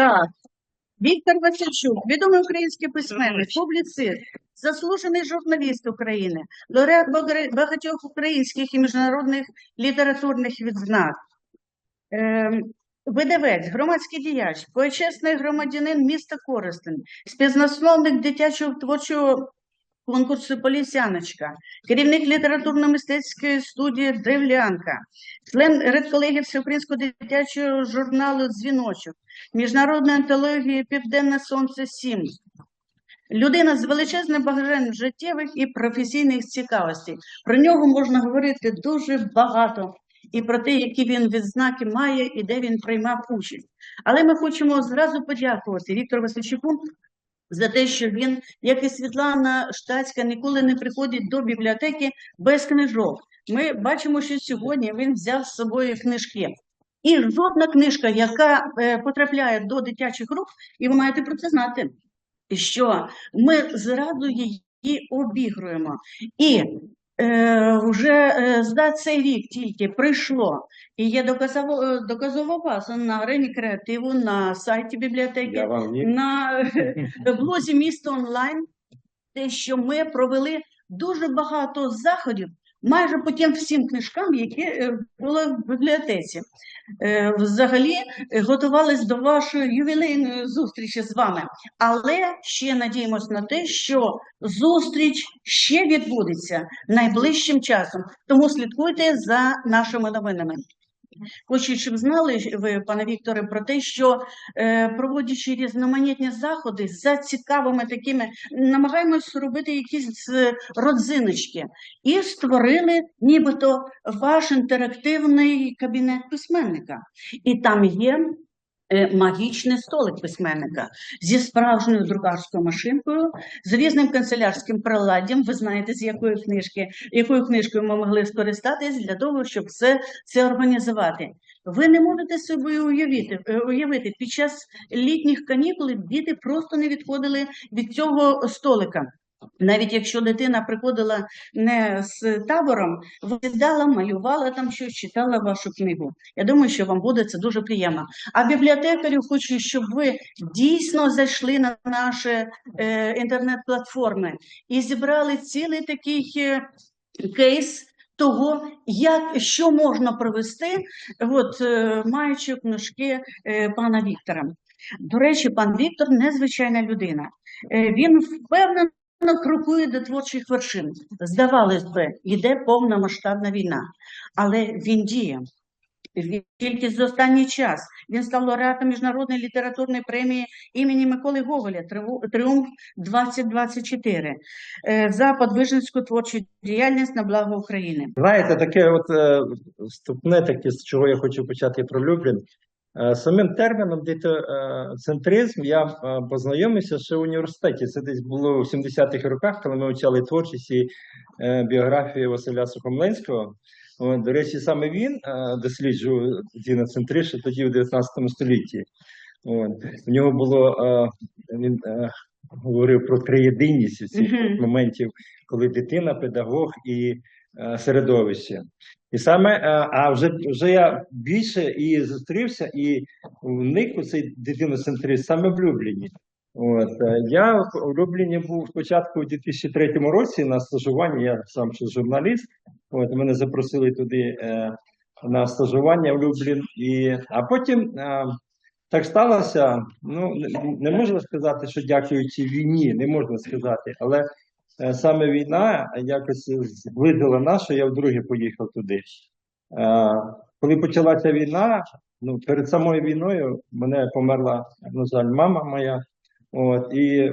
Так. Віктор Васильчук, відомий український письменник, публіцист, заслужений журналіст України, лауреат багатьох українських і міжнародних літературних відзнак. Ем, Видавець, громадський діяч, почесний громадянин міста Коростень, співзасновник дитячого творчого конкурсу Полісяночка, керівник літературно-мистецької студії Древлянка, член редколегії Всеукраїнського дитячого журналу Дзвіночок, міжнародної антології Південне Сонце 7. Людина з величезним багажем життєвих і професійних цікавостей. Про нього можна говорити дуже багато і про те, які він відзнаки має і де він приймав участь. Але ми хочемо зразу подякувати Віктору Васильчуку за те, що він, як і Світлана Штацька, ніколи не приходить до бібліотеки без книжок. Ми бачимо, що сьогодні він взяв з собою книжки. І жодна книжка, яка е, потрапляє до дитячих рук, і ви маєте про це знати, що ми зразу її обігруємо. І вже е, за цей рік тільки прийшло, і є доказово, е, доказова база на арені креативу, на сайті бібліотеки, на блозі місто онлайн, те, що ми провели дуже багато заходів, майже по тим всім книжкам, які е, були в бібліотеці. Е, Взагалі готувалися готувались до вашої ювілейної зустрічі з вами, але ще надіємось на те, що зустріч ще відбудеться найближчим часом. Тому слідкуйте за нашими новинами. Хочу, щоб знали ви, пане Вікторе, про те, що е, проводячи різноманітні заходи за цікавими такими, намагаємось робити якісь е, родзиночки, і створили нібито ваш інтерактивний кабінет письменника. І там є магічний столик письменника зі справжньою друкарською машинкою, з різним канцелярським приладдям. Ви знаєте, з якої книжки, якою книжкою ми могли скористатись для того, щоб все це організувати. Ви не можете собі уявити, е, уявити, під час літніх канікул діти просто не відходили від цього столика. Навіть якщо дитина приходила не з табором, сідала, малювала там щось, читала вашу книгу. Я думаю, що вам буде це дуже приємно. А бібліотекарю хочу, щоб ви дійсно зайшли на наші е, інтернет-платформи і зібрали цілий такий е, кейс того, як, що можна провести, от, е, маючи книжки е, пана Віктора. До речі, пан Віктор незвичайна людина. Він впевнено крокує до творчих вершин. Здавалось би, йде повномасштабна війна, але він діє. Тільки за останній час він став лауреатом міжнародної літературної премії імені Миколи Гоголя «Триву- Тріумф 2024 е, за подвижницьку творчу діяльність на благо України. Знаєте, таке от е, вступне, таке, з чого я хочу почати про Люблін. Е, Самим терміном дітоцентризм я е, познайомився ще в університеті. Це десь було в 70-х роках, коли ми вивчали творчість і е, біографію Василя Сухомленського. От, До речі, саме він досліджував діноцентри ще тоді в 19 столітті. У нього було він говорив про триєдинність цих моментів, коли дитина, педагог і е, середовище. І саме, е, а вже, вже я більше і зустрівся, і вник у цей дитиноцентризм саме в Любліні. От, е, я в Любліні був спочатку у 2003 році на стажуванні, я сам ще журналіст, от, мене запросили туди е, на стажування в Люблін, і, а потім е, так сталося, ну, не, не можна сказати, що дякуючи війні, не можна сказати, але саме війна якось нас, що я вдруге поїхав туди. Е, коли почалася війна, ну, перед самою війною мене померла, на жаль, мама моя. От, і,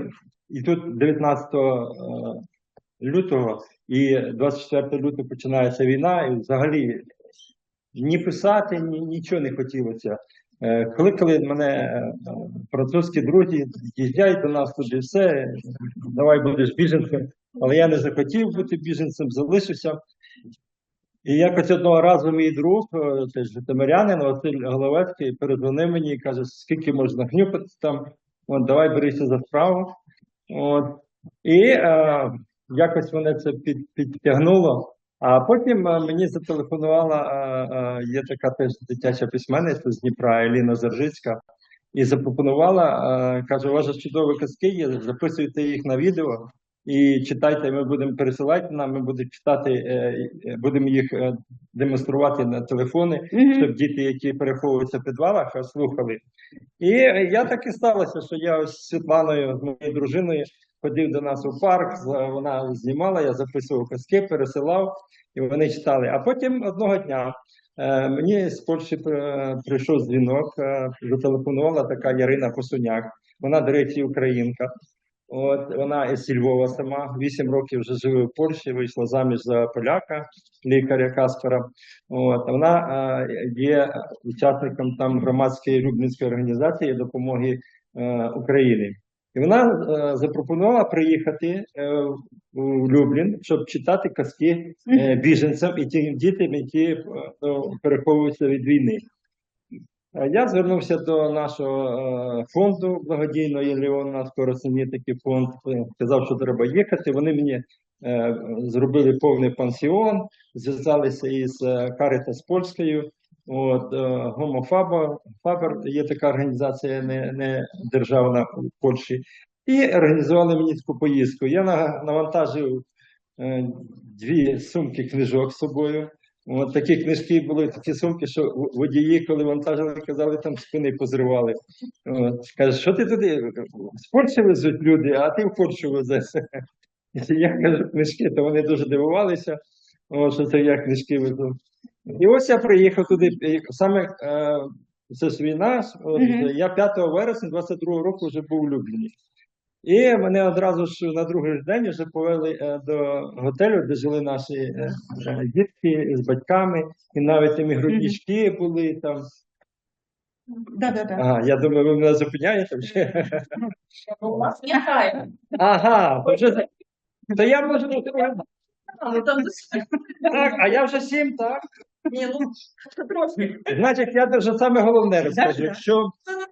і тут 19 е, лютого і 24 лютого починається війна, і взагалі ні писати, ні, нічого не хотілося. Е, Кликали мене е, французькі друзі, їжджай до нас туди, все, давай будеш біженцем. Але я не захотів бути біженцем, залишився. І якось одного разу мій друг, е, теж житомирянин, Василь Головецький, передзвонив мені і каже, скільки можна гнюпатися там, от, давай берися за справу. От. І е, якось мене це під, підтягнуло. А потім е, мені зателефонувала, е, е, є така теж дитяча письменниця з Дніпра Еліна Заржицька, і запропонувала, каже, у вас же чудові казки є, записуйте їх на відео і читайте, ми будемо пересилати нам, ми будемо читати, будемо їх демонструвати на телефони, Мгм. щоб діти, які переховуються в підвалах, слухали. І я так і сталося, що я ось з Світланою, з моєю дружиною, ходив до нас у парк, вона знімала, я записував казки, пересилав, і вони читали. А потім одного дня е, мені з Польщі е, прийшов дзвінок, е, зателефонувала така Ярина Косуняк. Вона, до речі, українка. От вона із Львова сама, вісім років вже живе в Польщі, вийшла заміж за поляка, лікаря Каспера. От вона е, є учасником там громадської люблінської організації допомоги е, Україні. І вона е, запропонувала приїхати е, в Люблін, щоб читати казки е, біженцям і тим дітям, які переховуються від війни. Я звернувся до нашого фонду благодійного Леона, такий фонд, сказав, що треба їхати. Вони мені зробили повний пансіон, зв'язалися із е, Caritas польською. От е, Faber, Faber є така організація, не, не державна в Польщі, і організували мені таку поїздку. Я навантажив е, дві сумки книжок з собою. От такі книжки були, такі сумки, що водії, коли вантажили, казали, там спини позривали. От. Каже, що ти туди? З Польщі везуть люди, а ти в Польщу везеш. Я кажу, книжки, то вони дуже дивувалися, що це я книжки везу. І ось я приїхав туди, і саме е, це ж війна, от, Мгм. я 5 вересня 22 року вже був у Любліні. І мене одразу ж на другий день вже повели е, до готелю, де жили наші е, е, дітки з батьками, і навіть там і груднички були там. Да-да-да. Ага, я думаю, ви мене зупиняєте вже. Ага, то вже то я можу Так, а я вже сім, так? Ні, ну трошки. Значить, я дуже саме головне розкажу.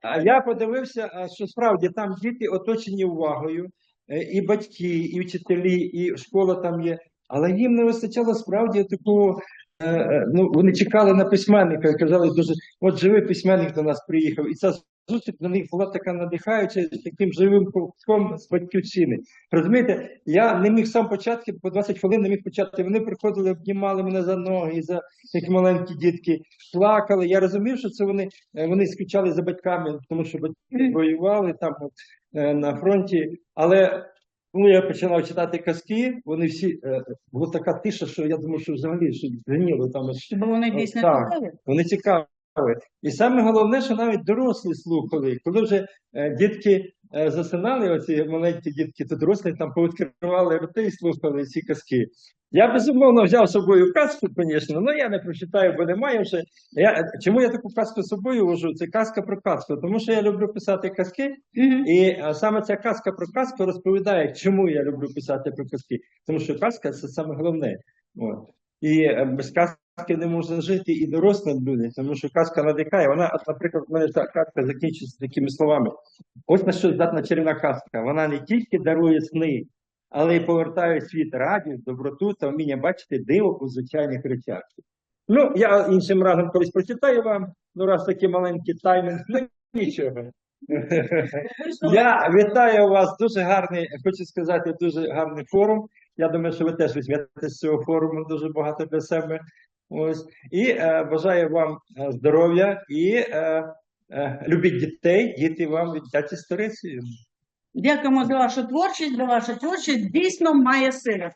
А, я подивився, що справді там діти оточені увагою, е, і батьки, і вчителі, і школа там є. Але їм не вистачало справді такого. Е, е, Ну, вони чекали на письменника і казали, дуже от живий письменник до нас приїхав, і ця зустріч на них була така надихаюча, з таким живим ковтком з батьківщини. Розумієте, я не міг сам почати, по 20 хвилин не міг почати. Вони приходили, обнімали мене за ноги, за такі маленькі дітки, плакали. Я розумів, що це вони, е, вони скучали за батьками, тому що батьки воювали там от, на фронті. Але коли я починав читати казки, вони всі е, була така тиша, що я думав, що взагалі що згніло там. Щоб вони дійсно Так. цікаві. вони цікаві. І саме головне, що навіть дорослі слухали, коли вже е, дітки е, засинали, оці маленькі дітки, то дорослі там повідкривали роти і слухали ці казки. Я безумовно взяв з собою казку, звісно, але я не прочитаю, бо немає вже. Я, чому я таку казку з собою вожу? Це казка про казку, тому що я люблю писати казки, і е, саме ця казка про казку розповідає, чому я люблю писати про казки. Тому що казка це саме головне. От. І е, без казки не можна жити і дорослим людям, тому що казка надихає. Вона, от, наприклад, в мене ця казка закінчується такими словами. Ось на що здатна чарівна казка. Вона не тільки дарує сни, але й повертає світ радість, доброту та вміння бачити диво у звичайних речах. Ну, я іншим разом колись прочитаю вам, ну раз такі маленькі тайми, ну нічого. Я вітаю вас. Дуже гарний, хочу сказати, дуже гарний форум. Я думаю, що ви теж візьмете з цього форуму дуже багато для себе. Ось і е, бажаю вам е, здоров'я і е, е, любіть дітей. Діти вам віддячі історицею. Дякуємо за вашу творчість, за вашу творчість дійсно має силу.